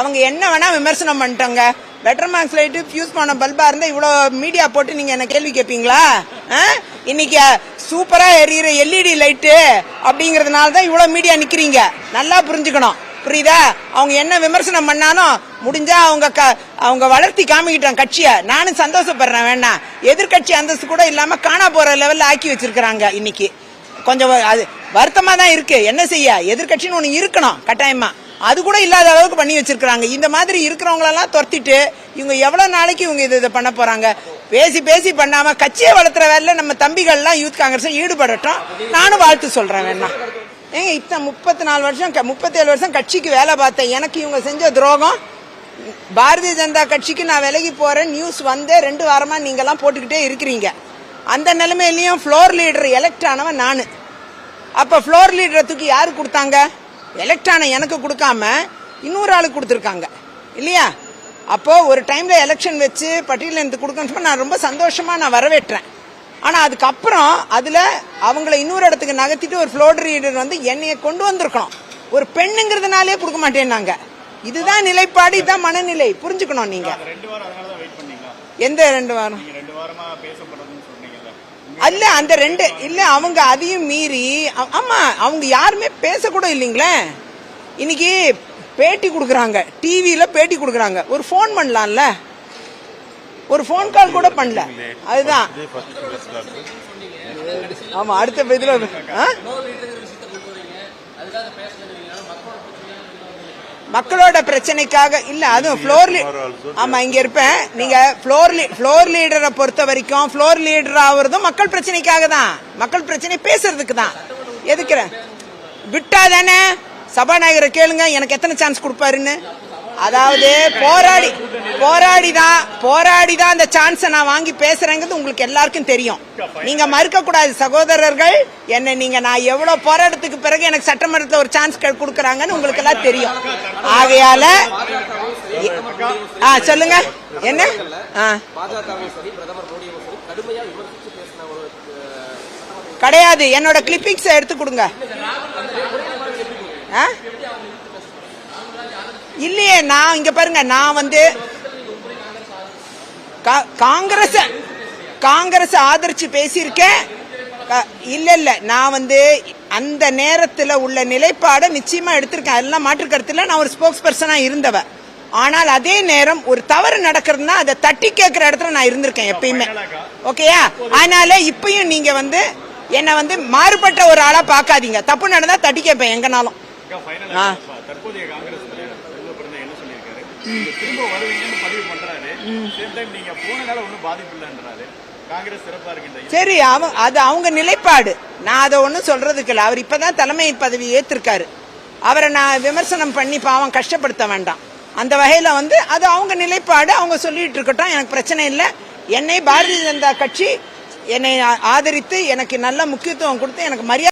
அவங்க என்ன வேணா விமர்சனம் பண்ணிட்டாங்க. பெட்டர் மார்க்ஸ் லைட்டு ஃபியூஸ் பண்ண பல்பா இருந்தா இவ்வளோ மீடியா போட்டு நீங்க என்ன கேள்வி கேட்பீங்களா ஆ? இன்னைக்கு சூப்பரா எரியிற எல்இடி லைட்டு அப்படிங்கறதுனால தான் இவ்வளோ மீடியா நிக்கிறீங்க. நல்லா புரிஞ்சுக்கணும். புரியுதா? அவங்க என்ன விமர்சனம் பண்ணாலும் முடிஞ்சா அவங்க க- அவங்க வளர்த்தி காமிக்கிட்டாங்க கட்சியை. நானும் சந்தோஷப்படுறேன் வேணாம் எதிர்க்கட்சி அந்தஸ்து கூட இல்லாம காணா போற லெவல்ல ஆக்கி வச்சிருக்கிறாங்க இன்னைக்கு. கொஞ்சம் அது வருத்தமா தான் இருக்கு. என்ன செய்ய? எதிர்க்கட்சின்னு ஒன்று இருக்கணும். கட்டாயமா. அது கூட இல்லாத அளவுக்கு பண்ணி வச்சிருக்கிறாங்க. இந்த மாதிரி இருக்கிறவங்களெல்லாம் துரத்திட்டு இவங்க எவ்வளோ நாளைக்கு இவங்க இது இதை பண்ண போகிறாங்க பேசி பேசி பண்ணாம கட்சியை வளர்த்துற வேலையில் நம்ம தம்பிகள்லாம் யூத் காங்கிரஸ் ஈடுபடட்டும். நானும் வாழ்த்து சொல்கிறேன் வேணா. ஏங்க இத்தனை முப்பத்தி நாலு வருஷம் க- முப்பத்தேழு வருஷம் கட்சிக்கு வேலை பார்த்தேன். எனக்கு இவங்க செஞ்ச துரோகம். பாரதிய ஜனதா கட்சிக்கு நான் விலகி போகிறேன் நியூஸ் வந்து ரெண்டு வாரமாக நீங்கள்லாம் போட்டுக்கிட்டே இருக்கிறீங்க. அந்த நிலைமையிலையும் ஃப்ளோர் லீடர் எலெக்ட் ஆனவன் நான். அப்போ ஃப்ளோர் லீடரை தூக்கி யார் கொடுத்தாங்க? எலெக்ட் ஆன எனக்கு கொடுக்காம இன்னொரு ஆளுக்கு கொடுத்துருக்காங்க. இல்லையா? அப்போ ஒரு டைம்ல எலெக்ஷன் வச்சு பட்டியல இருந்து கொடுக்கணும் நான் ரொம்ப சந்தோஷமா நான் வரவேற்றேன். ஆனா அதுக்கப்புறம் அதுல அவங்கள இன்னொரு இடத்துக்கு நகர்த்திட்டு ஒரு ஃப்ளோர் லீடர் வந்து என்னைய கொண்டு வந்திருக்கணும். ஒரு பெண்ணுங்கிறதுனாலே கொடுக்க மாட்டேன்னாங்க. இதுதான் நிலைப்பாடு இதுதான் மனநிலை. புரிஞ்சுக்கணும் நீங்க. ரெண்டு வாரம் அதனால தான் வெயிட் பண்ணீங்களா? எந்த ரெண்டு வாரம் நீங்க ரெண்டு வாரமா பேசப்படுறதுன்னு சொன்னீங்கல்ல அல்ல அந்த ரெண்டு இல்ல அவங்க அதையும் மீறி ஆமா அவங்க யாருமே பேசக்கூட இல்லைங்களே? இன்னைக்கு பேட்டி கொடுக்குறாங்க டிவியில பேட்டி கொடுக்குறாங்க. ஒரு ஃபோன் பண்ணலாம்ல? ஒரு ஃபோன் கால் கூட பண்ணல. அதுதான். ஆமா அடுத்த இதில் ஆ? மக்களோட பிரச்சனைக்காக இல்ல அதுவும் ஃப்ளோர் ஆமா இங்க இருப்பேன். நீங்க ஃப்ளோர் ஃப்ளோர் லீடரை பொறுத்த வரைக்கும் ஃப்ளோர் லீடர் ஆகுறதும் மக்கள் பிரச்சனைக்காக தான். மக்கள் பிரச்சனை பேசுறதுக்கு தான். எதுக்குற? விட்டா தானே? சபாநாயகரை கேளுங்க எனக்கு எத்தனை சான்ஸ் கொடுப்பாருன்னு? அதாவது போராடி போராடி தான் போராடி தான் அந்த சான்ஸை நான் வாங்கி பேசுறேங்கிறது உங்களுக்கு எல்லாருக்கும் தெரியும். நீங்க மறுக்க கூடாது சகோதரர்கள். என்ன நீங்க நான் எவ்வளவு போராட்டத்துக்கு பிறகு எனக்கு சட்டமன்றத்தில் ஒரு சான்ஸ் கொடுக்கறாங்கன்னு உங்களுக்கு எல்லாம் தெரியும். ஆகையால ஆ சொல்லுங்க. என்ன? ஆ. கிடையாது. என்னோட கிளிப்பிங்ஸ் எடுத்து கொடுங்க. இல்லையே நான் இங்க பாருங்க நான் வந்து காங்கிரஸ் காங்கிரஸ் ஆதரிச்சு பேசியிருக்கேன். இல்ல இல்ல நான் வந்து அந்த நேரத்துல உள்ள நிலைப்பாடை நிச்சயமா எடுத்திருக்கேன். அதெல்லாம் மாற்று கருத்துல நான் ஒரு ஸ்போக்ஸ் பர்சனா இருந்தவ. ஆனால் அதே நேரம் ஒரு தவறு நடக்கிறதுனா அதை தட்டி கேட்கிற இடத்துல நான் இருந்திருக்கேன் எப்பயுமே. ஓகேயா? அதனால இப்பயும் நீங்க வந்து என்ன வந்து மாறுபட்ட ஒரு ஆளா பார்க்காதீங்க. தப்பு நடந்தா தட்டி கேட்பேன் எங்கனாலும். நீங்க திரும்ப வருவீங்கன்னு பதிவு பண்றாரு. சேம் டைம் நீங்க போனதால ஒன்றும் பாதிப்பு இல்லைன்றாரு காங்கிரஸ் சிறப்பா சரி அவங்க அது அவங்க நிலைப்பாடு. நான் அதை ஒன்றும் சொல்றதுக்கு இல்லை. அவர் இப்பதான் தலைமை பதவி ஏத்திருக்காரு. அவரை நான் விமர்சனம் பண்ணி பாவம் கஷ்டப்படுத்த வேண்டாம். அந்த வகையில வந்து அது அவங்க நிலைப்பாடு. அவங்க சொல்லிட்டு இருக்கட்டும். எனக்கு பிரச்சனை இல்லை. என்னை பாரதிய ஜனதா கட்சி என்னை ஆதரித்து எனக்கு நல்ல முக்கியத்துவம் கொடுத்து எனக்கு மரியாதை